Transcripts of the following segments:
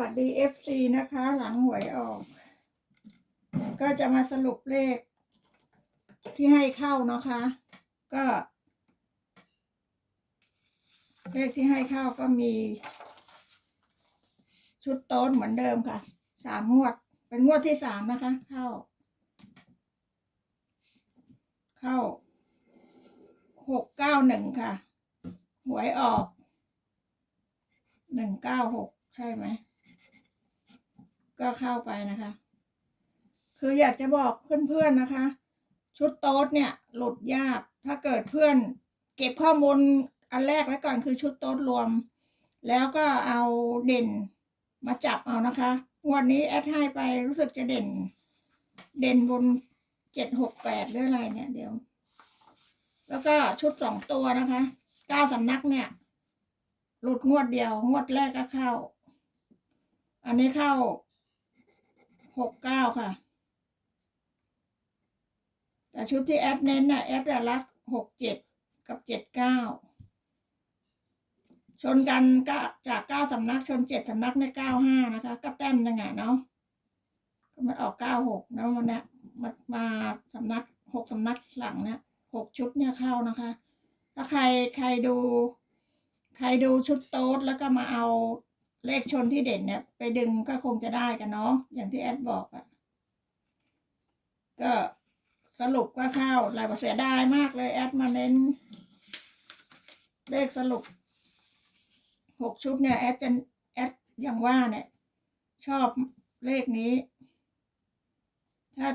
วัสดี FC นะคะ หลังหวยออก ก็จะมาสรุปเลข ที่ให้เข้านะคะ ก็ เลขที่ให้เข้าก็มี ชุดโต๊ดเหมือนเดิมค่ะสามงวด เป็นงวดที่สามนะคะ เข้า เข้าหกเก้าหนึ่งค่ะ หวยออกหนึ่งเก้าหกใช่ไหม ก็เข้าไปนะคะ คืออยากจะบอกเพื่อนๆนะคะ ชุดโต๊ดเนี่ยหลุดยาก ถ้าเกิดเพื่อน เก็บข้อมูลอันแรกไว้ก่อนคือชุดโต๊ดรวม แล้วก็เอาเด่นมาจับเอานะคะวันนี้แอดให้ไปรู้สึกจะเด่น เด่นบนเจ็ดหกแปดหรืออะไรเนี่ยเดี๋ยว แล้วก็ชุดสองตัวนะคะเก้าสำนักเนี่ย หลุดงวดเดียว งวดแรกก็เข้า อันนี้เข้า หกเก้าค่ะ แต่ชุดที่แอดเน้นน่ะแอดจะรักหกเจ็ดกับเจ็ดเก้าชนกันก็จากเก้าสำนักชนเจ็ดสำนักในเก้าห้านะคะก็แต้มยังไงเนาะมันออกเก้าหกแล้วมันเนี่ยมามาสำนักหกสำนักหลังเนี่ยหกชุดเนี่ยเข้านะคะ ถ้าใครใครดู ใครดูชุดโต๊ดแล้วก็มาเอา เลขชนที่เด่นเนี่ย ไปดึงก็คงจะได้กันเนาะอย่างที่แอดบอกอะ่ะ ก็สรุปก็เข้าหลายเสียดายมากเลยแอดมาเน้น เลขสรุปหกชุดเนี่ยแอดจะแอดอย่างว่าเนี่ย ชอบเลขนี้ ถ้า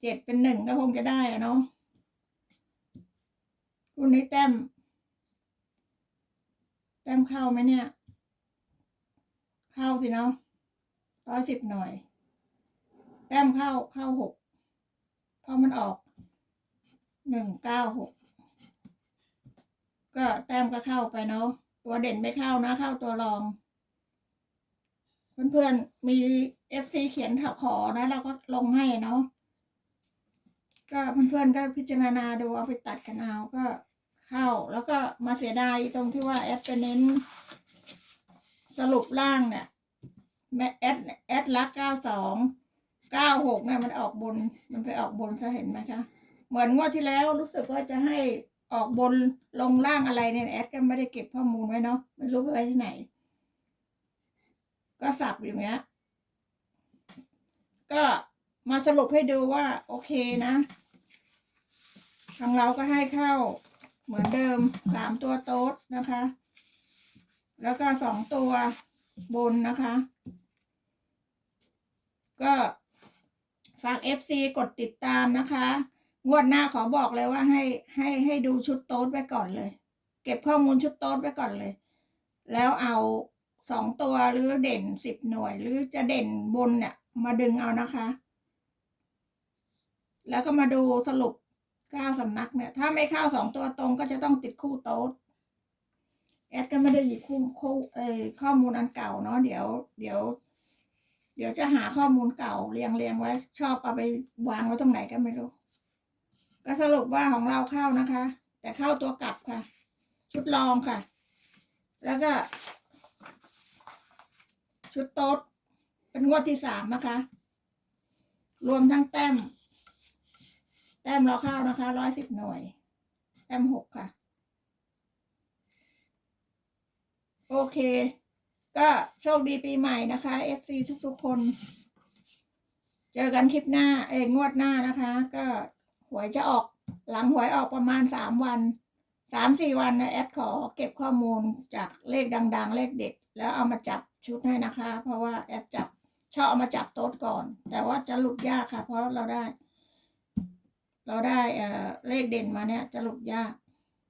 เจ็ดเป็นหนึ่งก็คงจะได้อะเนาะรุ่นนี้แต้ม แต้มเข้าไหมเนี่ย เข้าสิเนาะร้อยสิบหน่อยแต้มเข้าเข้าหกเพราะมันออกหนึ่งเก้าหกก็แต้มก็เข้าไปเนาะตัวเด่นไม่เข้านะ เข้าตัวรอง เพื่อนๆมีเอฟซีเขียนถขอนะ เราก็ลงให้เนาะก็เพื่อนๆก็พิจารณาดูเอาไปตัดกันเอาก็เข้า แล้วก็มาเสียดายตรงที่ว่าแอดไปเน้น สรุปล่างเนี่ยแม่แอดแอดลักเก้าสองเก้าหกเนี่ยมันออกบน มันไปออกบนจะเห็นไหมคะ เหมือนงวดที่แล้วรู้สึกว่าจะให้ออกบนลงล่างอะไรเนี่ยแอดก็ไม่ได้เก็บข้อมูลไว้เนาะไม่รู้ไปไว้ที่ไหน ก็สับอย่างเงี้ยก็มาสรุปให้ดูว่า โอเคนะ ทางเราก็ให้เข้าเหมือนเดิมสามตัวโต๊ดนะคะ แล้วก็สองตัวบนนะคะ ก็ฝาก FC กดติดตามนะคะ งวดหน้าขอบอกเลยว่าให้ให้ให้ดูชุดโต๊ดไว้ก่อนเลย เก็บข้อมูลชุดโต๊ดไว้ก่อนเลย แล้วเอาสองตัวหรือเด่นสิบหน่วย หรือจะเด่นบนเนี่ย มาดึงเอานะคะ แล้วก็มาดูสรุปเก้าสำนักเนี่ย ถ้าไม่เข้าสองตัวตรงก็จะต้องติดคู่โต๊ด แอดก็ไม่ได้หยิบคู่คู่เออข้อมูลอันเก่าเนาะเดี๋ยว เดี๋ยว เดี๋ยวจะหาข้อมูลเก่าเรียงเรียงไว้ ชอบเอาไปวางไว้ตรงไหนก็ไม่รู้ ก็สรุปว่าของเราเข้านะคะ แต่เข้าตัวกลับค่ะ ชุดรองค่ะ แล้วก็ ชุดโต๊ดเป็นงวดที่สามนะคะ รวมทั้งแต้ม แต้มเราเข้านะคะร้อยสิบหน่วย แต้มหกค่ะ โอเค ก็โชคดีปีใหม่นะคะ FC ทุกๆคน เจอกันคลิปหน้า เองงวดหน้านะคะ ก็หวยจะออกหลังหวยออกประมาณสามวันสามสี่วันนะแอดขอเก็บข้อมูลจากเลขดัง ๆ เลขเด็ด แล้วเอามาจับชุดให้นะคะ เพราะว่าแอดจับชอบเอามาจับโต๊ดก่อน แต่ว่าจะหลุดยากค่ะ เพราะเราได้ เราได้เอ่อเลขเด่นมาเนี่ยจะหลุดยาก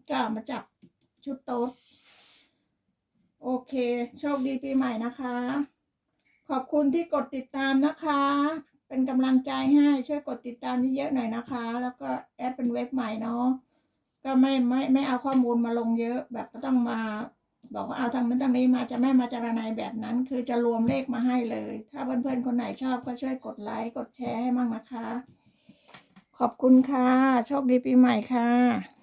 ก็เอามาจับชุดโต๊ด โอเค โชคดีปีใหม่นะคะ ขอบคุณที่กดติดตามนะคะ เป็นกำลังใจให้ช่วยกดติดตามเยอะๆหน่อยนะคะ แล้วก็แอดเป็นเว็บใหม่เนาะก็ไม่ไม่ไม่เอาข้อมูลมาลงเยอะ แบบก็ต้องมาบอกว่าเอาทางนั้นทางนี้มาจะไม่มาจารณัยแบบนั้น คือจะรวมเลขมาให้เลย ถ้าเพื่อนๆคนไหนชอบก็ช่วยกดไลค์กดแชร์ให้มั่งนะคะ ขอบคุณค่ะ โชคดีปีใหม่ค่ะ